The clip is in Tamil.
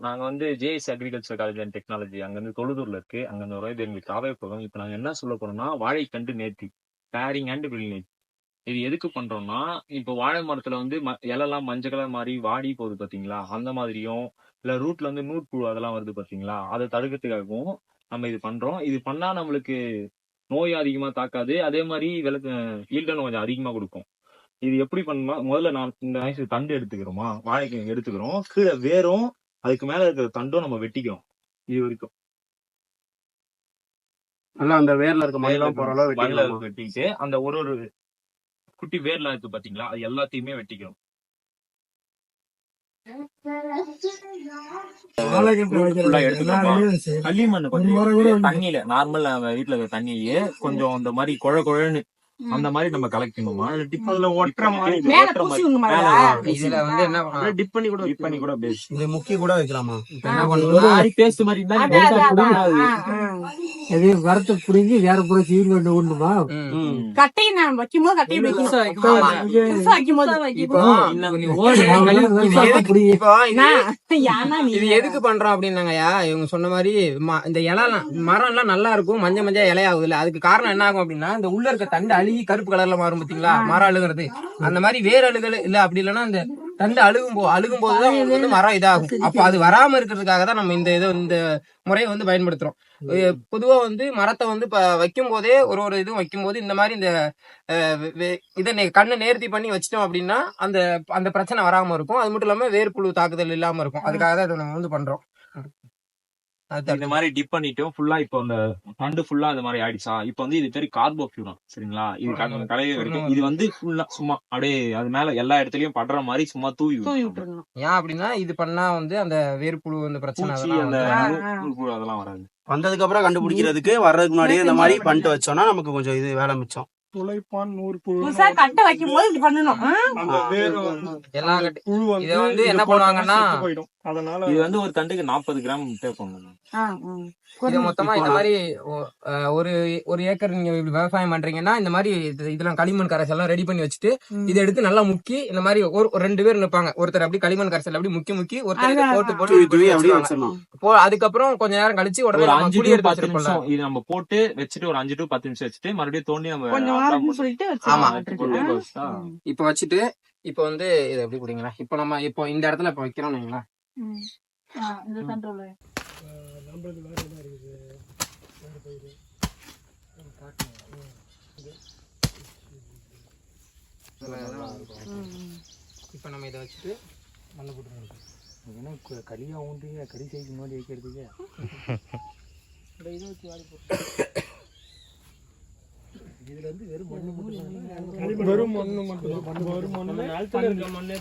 நாங்க வந்து JS agriculture college and technology அங்கிருந்து தொழுதூர்ல இருக்கு. அங்க இருந்து இது எங்களுக்கு காவே போகும் இப்போ நாங்க என்ன சொல்ல போறோம்னா வாழைக்கண்டு நேர்த்தி பேரிங் அண்ட் வில்நேட் இது எதுக்கு பண்றோம்னா இப்போ வாழை மரத்துல வந்து ம- மஞ்சள் கலர் மாதிரி வாடி போகுது பாத்தீங்களா? அந்த மாதிரியும் இல்ல ரூட்ல வந்து நூற்புழு அதெல்லாம் வருது பாத்தீங்களா? அதை தடுக்கிறதுக்காகவும் நம்ம இது பண்றோம். இது பண்ணா நம்மளுக்கு நோய் அதிகமா தாக்காது. அதே மாதிரி விளக்கு ஈல்டன் கொஞ்சம் அதிகமா கொடுக்கும். இது எப்படி பண்ணா முதல்ல நான் இந்த வயசு தண்டு எடுத்துக்கிறோமா? வாழைக்கு எடுத்துக்கிறோம். கீழே வேரும் அதுக்கு மேல இருக்கிற தண்டும் நம்ம வெட்டிக்கிறோம். இது வரைக்கும். நல்லா அந்த வேர்ல இருக்க மயிலாம் போற அளவு மண்ணில் வெட்டிக்கலாமா? வெட்டிட்டு அந்த ஒரு ஒரு குட்டி வேர்ல இருக்கு பாத்தீங்களா? அது எல்லாத்தையுமே வெட்டிக்கிறோம். களிமண் கொஞ்சம் தண்ணியில நார்மல் இருக்க தண்ணியே கொஞ்சம் அந்த மாதிரி குழ குழன்னு அந்த மாதிரி நம்ம கலக்கணுமா அதுல ஒட்டுற மாதிரி மேல பூசிக்கணுமா மேல இதுல வந்து என்ன டிப் பண்ணி கூட டிப் பண்ணி கூட அப்படியே இது முக்கி கூட வைக்கலாமா? என்ன பண்ணுவோம் பேஸ்ட் மாதிரி இருந்தா எதையும் வரத்தை புடுங்கி வேற புறம் சீர் வேண்டு ஒண்ணுமா. கட்டையை நான் கட்டையை ஓடு, வரத்தை எதுக்கு- புடுங்கி இப்போ இது- எதுக்கு பண்றோம் அப்படின்னாங்கய்யா இவங்க சொன்ன மாதிரி ம- இந்த இலைலாம் மரம் எல்லாம் நல்லா இருக்கும். மஞ்சள் மஞ்சள் இலையாகுது இல்ல அதுக்கு காரணம் என்ன ஆகும் அப்படின்னா இந்த உள்ள இருக்க தண்டு அழுகி கருப்பு கலர்ல மாறும் பாத்தீங்களா? மரம் அழுகுறது. அந்த மாதிரி வேர் அழுகல் இல்ல அப்படி இல்லைன்னா இந்த தண்டு அழுகும் போ அழுகும் போதுதான் உங்களுக்கு வந்து மரம் இதாகும். அப்ப அது வராம இருக்கிறதுக்காக தான் நம்ம இந்த இதை இந்த முறையை வந்து பயன்படுத்துறோம். பொதுவா வந்து மரத்தை வந்து இப்ப வைக்கும் போதே ஒரு ஒரு இதுவும் வைக்கும் போது இந்த மாதிரி இந்த இதை கண்ணை நேர்த்தி பண்ணி வச்சிட்டோம் அப்படின்னா அந்த அந்த பிரச்சனை வராம இருக்கும். அது மட்டும் இல்லாம வேர்ப்புழு தாக்குதல் இல்லாம இருக்கும். அதுக்காக தான் இதை நம்ம வந்து பண்றோம். இந்த மாதிரி டிப் பண்ணிட்டோம் ஃபுல்லா இப்போ அந்த தண்டு ஃபுல்லா அந்த மாதிரி ஆயிடுச்சா? இப்போ வந்து இது பேரு கார்போஃபியூரம் சரிங்களா? இது கலைய வரைக்கும் இது வந்து ஃபுல்லா சும்மா அப்படியே அது மேல எல்லா இடத்துலயும் படுற மாதிரி சும்மா தூவி தூவி. விட்டுருணும் ஏன் அப்படின்னா இது பண்ணா வந்து அந்த வேர்ப்புழு அந்த பிரச்சனை அதெல்லாம் அந்த. புழு அதெல்லாம் வராது. வந்ததுக்கு அப்புறம் கண்டுபிடிக்கிறதுக்கு வர்றதுக்கு முன்னாடியே இந்த மாதிரி பண்ணிட்டு வச்சோம்னா நமக்கு கொஞ்சம் இது வேலை மிச்சம். துளைப்பான் நூறு புழு. கட்டை வைக்கும்போது இப்படி பண்ணணும். கட்டி புழு வந்து இதை வந்து இது என்ன பண்ணுவாங்கன்னா- அதனால இது வந்து ஒரு தண்டுக்கு நாற்பது கிராம் தேவைப்படும். இதை மொத்தமா இந்த மாதிரி ஒரு ஒரு ஏக்கர் நீங்க இப்படி விவசாயம் பண்றீங்கன்னா இந்த மாதிரி இது- இதெல்லாம் களிமண் கரைசல் எல்லாம் ரெடி பண்ணி வச்சுட்டு. இதை எடுத்து நல்லா முக்கி இந்த மாதிரி ஒரு ரெண்டு பேர் நிப்பாங்க. ஒருத்தர் அப்படி களிமண் கரைசல் அப்படி முக்கி முக்கி ஒருத்தர் போட்டு. போட்டு அதுக்கப்புறம் கொஞ்ச நேரம் கழிச்சு உடனே அஞ்சு பத்து நிமிஷம் இது நம்ம போட்டு வச்சுட்டு ஒரு அஞ்சு டு பத்து நிமிஷம் வச்சுட்டு மறுபடியும் தோண்டி நம்ம சொல்லிட்டு ஆமா. இப்ப வச்சுட்டு இப்ப வந்து இதை எப்படி குடிங்களா இப்ப நம்ம இப்போ இந்த இடத்துல இப்ப வைக்கிறோம் வைங்களா ம். ஆ, இந்த ம். இப்ப நம்ம இதை வச்சுட்டு மண்ணு போட்டு எனக்கு களியா உண்டு கறி செய்து மாதிரி வைக்கிறதுக்கு? இதுல இருந்து வெறும் மண்ணு மட்டும் வெறும் மண்ணு மட்டும். வெறும் மண்ணு